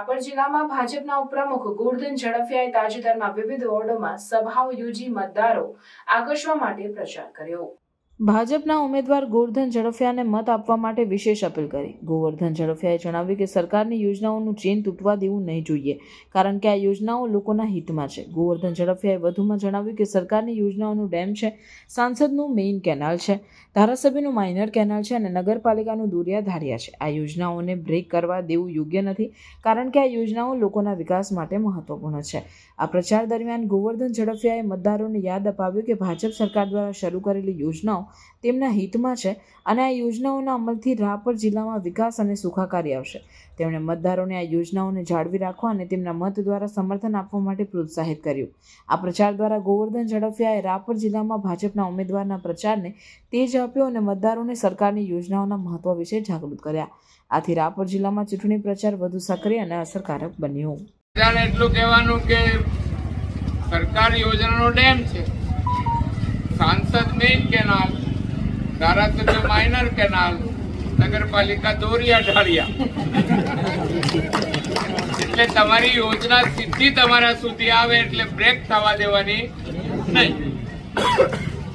રાપર જિલ્લામાં ભાજપના ઉપપ્રમુખ ગોરધન ઝડફિયાએ તાજેતરમાં વિવિધ વોર્ડોમાં સભાઓ યોજી મતદારો આકર્ષવા માટે પ્રચાર કર્યો. ભાજપના ઉમેદવાર ગોવર્ધન ઝડફિયાને મત આપવા માટે વિશેષ અપીલ કરી. ગોવર્ધન ઝડફિયાએ જણાવ્યું કે સરકારની યોજનાઓનું ચેન તૂટવા દેવું નહીં જોઈએ, કારણ કે આ યોજનાઓ લોકોના હિતમાં છે. ગોવર્ધન ઝડફિયાએ વધુમાં જણાવ્યું કે સરકારની યોજનાઓનું ડેમ છે, સાંસદનું મેઇન કેનાલ છે, ધારાસભ્યનું માઇનર કેનાલ છે અને નગરપાલિકાનું દુરિયા ધાર્યા છે. આ યોજનાઓને બ્રેક કરવા દેવું યોગ્ય નથી, કારણ કે આ યોજનાઓ લોકોના વિકાસ માટે મહત્વપૂર્ણ છે. આ પ્રચાર દરમિયાન ગોવર્ધન ઝડફિયાએ મતદારોને યાદ અપાવ્યું કે ભાજપ સરકાર દ્વારા શરૂ કરેલી યોજનાઓ તેમના હિતમાં છે અને આ યોજનાઓના અમલથી રાપર જિલ્લામાં વિકાસ અને સુખાકારી આવશે. તેમણે મતદારોને આ યોજનાઓને જાળવી રાખવા અને તેમના મત દ્વારા સમર્થન આપવા માટે પ્રોત્સાહિત કર્યું. આ પ્રચાર દ્વારા ગોવર્ધન ઝડફિયાએ રાપર જિલ્લામાં ભાજપના ઉમેદવારના પ્રચારને તેજ આપ્યો અને મતદારોને સરકારની યોજનાઓના મહત્વ વિશે જાગૃત કર્યા. આથી રાપર જિલ્લામાં ચૂંટણી પ્રચાર વધુ સક્રિય અને અસરકારક બન્યો. એટલું કહેવાનું કે સરકાર યોજનાનો ડેમ છે. સાંસદ મેઇન કેનાલ ધારાસભ્ય માઇનર કેનાલ નગરપાલિકા દોરિયા ઢાળિયા એટલે તમારી યોજના સીધી તમારા સુધી આવે એટલે બ્રેક થવા દેવાની નહીં.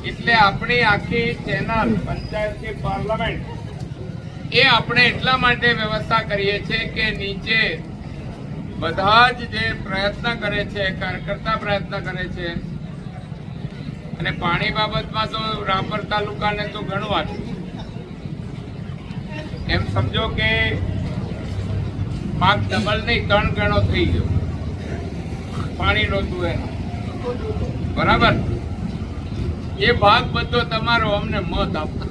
એટલે આપણી આખી ચેનલ પંચાયત કે પાર્લામેન્ટ એ આપણે એટલા માટે વ્યવસ્થા કરીએ છીએ કે નીચે બધા જ જે પ્રયત્ન કરે છે કરતા પ્રયત્ન કરે છે અને પાણી બાબતમાં તો રાપર તાલુકાને તો ઘણું આપ્યું એમ સમજો કે પાક ડબલ નહીં, ત્રણ ગણો થઈ ગયો. પાણી નહોતું એનો. બરાબર? એ ભાગ બધો તમારો, અમને મત આપો.